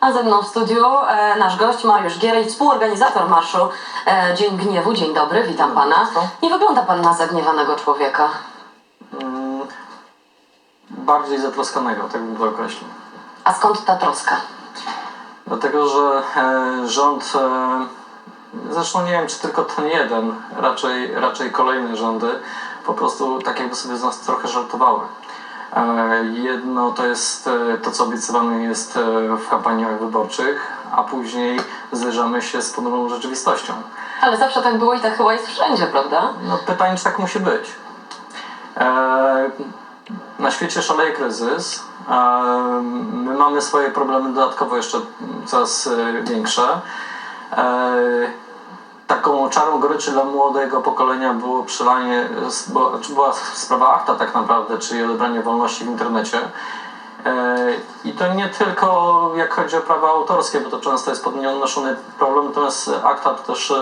A ze mną w studiu e, nasz gość Mariusz Gierej, współorganizator Marszu e, Dzień Gniewu. Dzień dobry, witam pana. Nie wygląda pan na zagniewanego człowieka. Mm, bardziej zatroskanego, tak bym to określił. A skąd ta troska? Dlatego, że e, rząd, e, zresztą nie wiem, czy tylko ten jeden, raczej, raczej kolejne rządy, po prostu tak jakby sobie z nas trochę żartowały. E, jedno to jest e, to, co obiecywane jest e, w kampaniach wyborczych, a później zderzamy się z ponurą rzeczywistością. Ale zawsze tak było i tak chyba jest wszędzie, prawda? No pytanie, czy tak musi być. Na świecie szaleje kryzys. My mamy swoje problemy dodatkowo jeszcze coraz większe. Taką czarą goryczy dla młodego pokolenia było przelanie, była sprawa akta tak naprawdę, czyli odebranie wolności w internecie. E, I to nie tylko jak chodzi o prawa autorskie, bo to często jest podnoszony problem, natomiast akta to też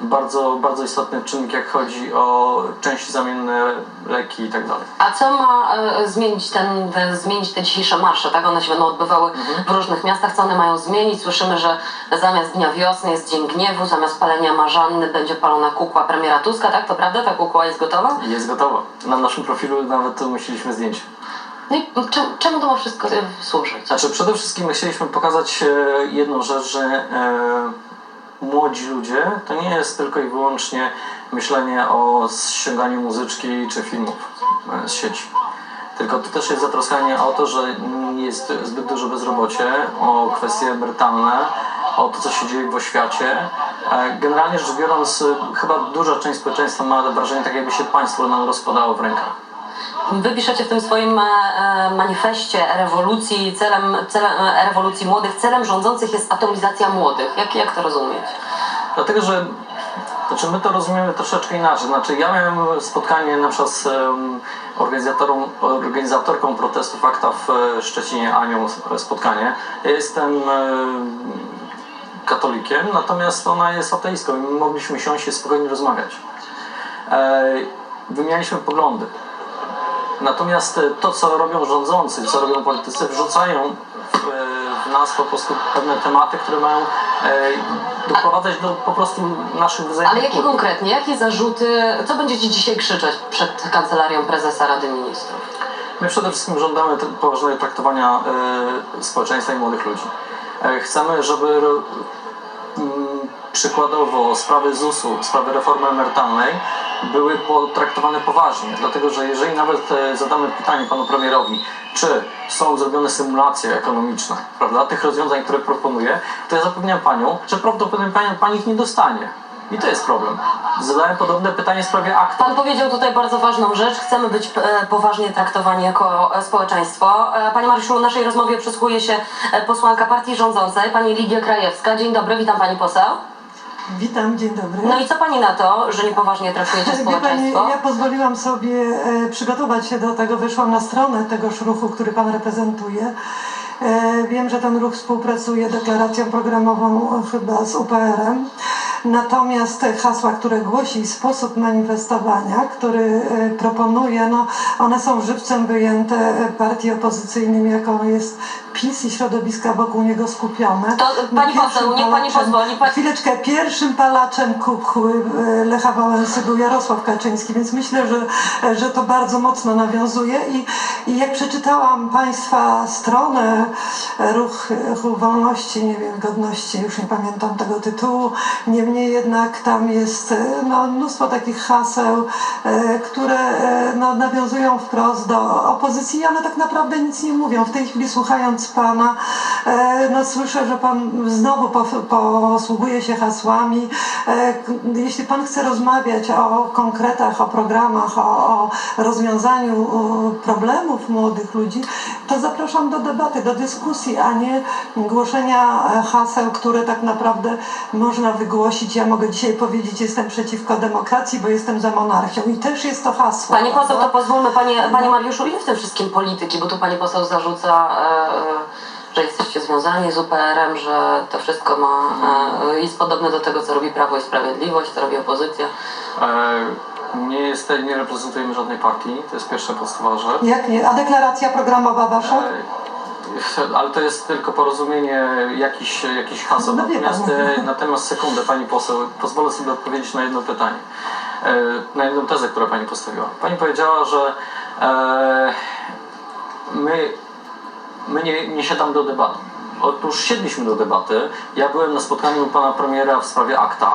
bardzo, bardzo istotny czynnik, jak chodzi o części zamienne, leki i tak dalej. A co ma e, zmienić, ten, te, zmienić te dzisiejsze marsze? Tak, one się będą odbywały w różnych miastach. Co one mają zmienić? Słyszymy, że zamiast Dnia Wiosny jest Dzień Gniewu, zamiast palenia marzanny będzie palona kukła premiera Tuska. Tak, to prawda? Ta kukła jest gotowa? Jest gotowa. Na naszym profilu nawet umieściliśmy zdjęcie. No i czemu, czemu to ma wszystko e, służyć? Znaczy, przede wszystkim chcieliśmy pokazać e, jedną rzecz, że e, młodzi ludzie to nie jest tylko i wyłącznie myślenie o ściąganiu muzyczki czy filmów z sieci. Tylko to też jest zatroskanie o to, że jest zbyt duże bezrobocie, o kwestie emerytalne, o to, co się dzieje w oświacie. Generalnie rzecz biorąc, chyba duża część społeczeństwa ma wrażenie, tak jakby się państwo nam rozpadało w rękach. Wy piszecie w tym swoim e, e, manifestie rewolucji, celem, celem e, rewolucji młodych, celem rządzących jest atomizacja młodych. Jak, jak to rozumieć? Dlatego, że znaczy my to rozumiemy troszeczkę inaczej. Znaczy ja miałem spotkanie na przykład z organizatorą, organizatorką protestów akta w Szczecinie, Anią spotkanie. Ja jestem em, katolikiem, natomiast ona jest ateistką i my mogliśmy siąść i spokojnie rozmawiać. Wymienialiśmy poglądy. Natomiast e, to, co robią rządzący, co robią politycy, wrzucają w, w nas po prostu pewne tematy, które mają e, doprowadzać do po prostu naszych wzajemnych Ale jakie kłótni. konkretnie, jakie zarzuty, co będziecie dzisiaj krzyczeć przed kancelarią prezesa Rady Ministrów? My przede wszystkim żądamy poważnego traktowania e, społeczeństwa i młodych ludzi. E, chcemy, żeby mm, przykładowo sprawy ZUS-u, sprawy reformy emerytalnej były potraktowane poważnie, dlatego że jeżeli nawet e, zadamy pytanie panu premierowi, czy są zrobione symulacje ekonomiczne, prawda, tych rozwiązań, które proponuje, to ja zapewniam panią, że prawdopodobnie pani, pani ich nie dostanie. I to jest problem. Zadałem podobne pytanie w sprawie akta. Pan powiedział tutaj bardzo ważną rzecz. Chcemy być e, poważnie traktowani jako e, społeczeństwo. E, Panie Mariuszu, naszej rozmowie przysłuchuje się posłanka partii rządzącej, pani Lidia Krajewska. Dzień dobry, witam pani poseł. Witam, dzień dobry. No i co pani na to, że niepoważnie traktujecie Wie pani, społeczeństwo? ja pozwoliłam sobie e, przygotować się do tego, wyszłam na stronę tegoż ruchu, który pan reprezentuje. E, wiem, że ten ruch współpracuje deklaracją programową e, chyba z UPR-em. Natomiast te hasła, które głosi i sposób manifestowania, który e, proponuje, no, one są żywcem wyjęte e, partii opozycyjnymi, jaką jest PiS i środowiska wokół niego skupione. To, pani poseł, niech pani pozwoli, pa- Chwileczkę, pierwszym palaczem kukły e, Lecha Wałęsy był Jarosław Kaczyński, więc myślę, że, że to bardzo mocno nawiązuje i, i jak przeczytałam Państwa stronę e, Ruch, Ruch Wolności, nie wiem, Godności, już nie pamiętam tego tytułu, niemniej jednak tam jest e, no, mnóstwo takich haseł, które no, nawiązują wprost do opozycji one tak naprawdę nic nie mówią. W tej chwili słuchając Pana, e, no, słyszę, że Pan znowu po, posługuje się hasłami. E, Jeśli Pan chce rozmawiać o konkretach, o programach, o, o rozwiązaniu problemów młodych ludzi, to zapraszam do debaty, do dyskusji, a nie głoszenia e, haseł, które tak naprawdę można wygłosić. Ja mogę dzisiaj powiedzieć, jestem przeciwko demokracji, bo jestem za monarchią i też jest to hasło. Pani poseł, to pozwólmy, panie, panie Mariuszu, ile w tym wszystkim polityki, bo tu pani poseł zarzuca, e, że jesteście związani z UPR-em, że to wszystko ma, e, jest podobne do tego, co robi Prawo i Sprawiedliwość, co robi opozycja. E, nie, jest, nie reprezentujemy żadnej partii, to jest pierwsza podstawa rzecz. Jak nie? A deklaracja programowa wasza? E, ale to jest tylko porozumienie jakiś, jakiś haseł. No. Natomiast, e, natomiast sekundę, pani poseł, pozwolę sobie odpowiedzieć na jedno pytanie. E, Na jedną tezę, którą pani postawiła. Pani powiedziała, że e, my, my nie, nie siadamy do debaty. Otóż siedliśmy do debaty. Ja byłem na spotkaniu pana premiera w sprawie akta.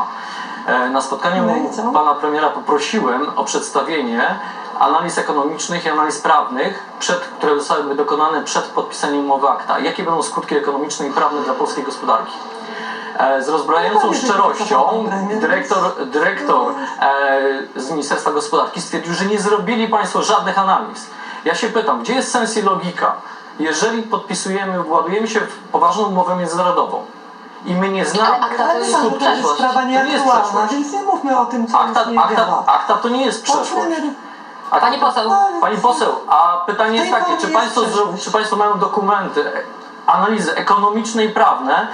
E, Na spotkaniu No pana premiera poprosiłem o przedstawienie analiz ekonomicznych i analiz prawnych, przed, które zostały dokonane przed podpisaniem umowy akta. Jakie będą skutki ekonomiczne i prawne dla polskiej gospodarki? E, Z rozbrajającą No, szczerością dyrektor, dyrektor e, z Ministerstwa Gospodarki stwierdził, że nie zrobili Państwo żadnych analiz. Ja się pytam, gdzie jest sens i logika? Jeżeli podpisujemy, władujemy się w poważną umowę międzynarodową i my nie Ale znamy... akta to Ale jest to jest przeszłość. sprawa To nie jest nieaktualna, przeszłość. więc nie mówmy o tym, co Akta, już nie akta, działa. akta to nie jest przeszłość. Akta- Pani poseł, Pani poseł, a pytanie jest takie, czy państwo, zro- czy państwo mają dokumenty, e, analizy ekonomiczne i prawne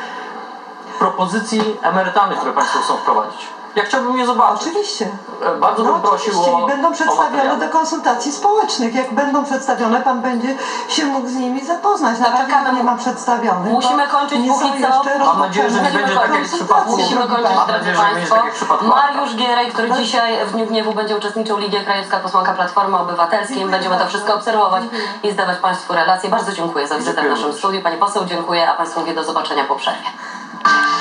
propozycji emerytalnych, które Państwo chcą wprowadzić? Ja chciałbym je zobaczyć. Oczywiście. Bardzo No bym prosił oczywiście o i będą przedstawione materiały. do konsultacji społecznych. Jak będą przedstawione, pan będzie się mógł z nimi zapoznać. Na razie czekamy. nie ma przedstawionych. Musimy kończyć nie póki co. jeszcze Mam nadzieję, że nie rozpoczęte będzie tak jak w konsultacje, przypadku- Musimy drogi kończyć, nadzieję, drodzy że nie będzie Państwo. tak Mariusz Gierej, który dzisiaj w Dniu Gniewu będzie uczestniczył Ligia Krajewska Posłanka Platformy Obywatelskiej. Będziemy to wszystko obserwować i zdawać Państwu relacje. Bardzo dziękuję za wizytę w naszym studiu. Pani poseł, dziękuję, a Państwu mówię do zobaczenia po przerwie.